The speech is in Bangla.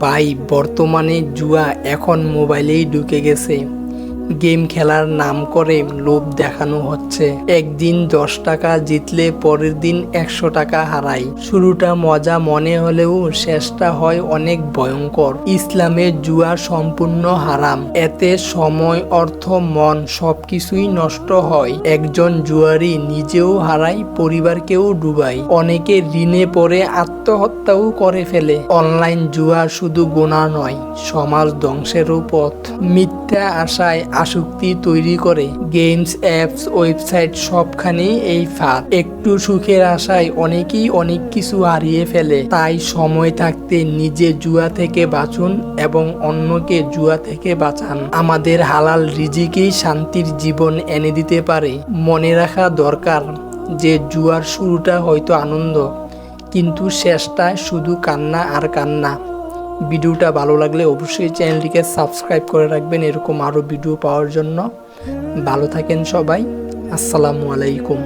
ভাই বর্তমানে জুয়া এখন মোবাইলেই ঢুকে গেছে। গেম খেলার নাম করে লোভ দেখানো হচ্ছে। একদিন দশ টাকা জিতলে পরের দিন একশো টাকা হারাই। শুরুটা মজা মনে হলেও শেষটা হয় অনেক ভয়ঙ্কর। ইসলামে জুয়া সম্পূর্ণ হারাম। এতে সময়, অর্থ, মন সবকিছুই নষ্ট হয়। একজন জুয়ারি নিজেও হারায়, পরিবারকেও ডুবায়। অনেকে ঋণে পড়ে, আত্মহত্যাও করে ফেলে। অনলাইন জুয়া শুধু গোনা নয়, সমাজ ধ্বংসেরও পথ। মিথ্যা আশায় আসক্তি তৈরি করে। গেমস, অ্যাপস, ওয়েবসাইট সবখানেই এই ফাঁদ। একটু সুখের আশায় অনেকেই অনেক কিছু হারিয়ে ফেলে। তাই সময় থাকতে নিজে জুয়া থেকে বাঁচুন এবং অন্যকে জুয়া থেকে বাঁচান। আমাদের হালাল রিজিকেই শান্তির জীবন এনে দিতে পারে। মনে রাখা দরকার যে জুয়ার শুরুটা হয়তো আনন্দ, কিন্তু শেষটায় শুধু কান্না আর কান্না। ভিডিওটা ভালো লাগলে অবশ্যই চ্যানেলটিকে সাবস্ক্রাইব করে রাখবেন, এরকম আরও ভিডিও পাওয়ার জন্য। ভালো থাকেন সবাই, আসসালামু আলাইকুম।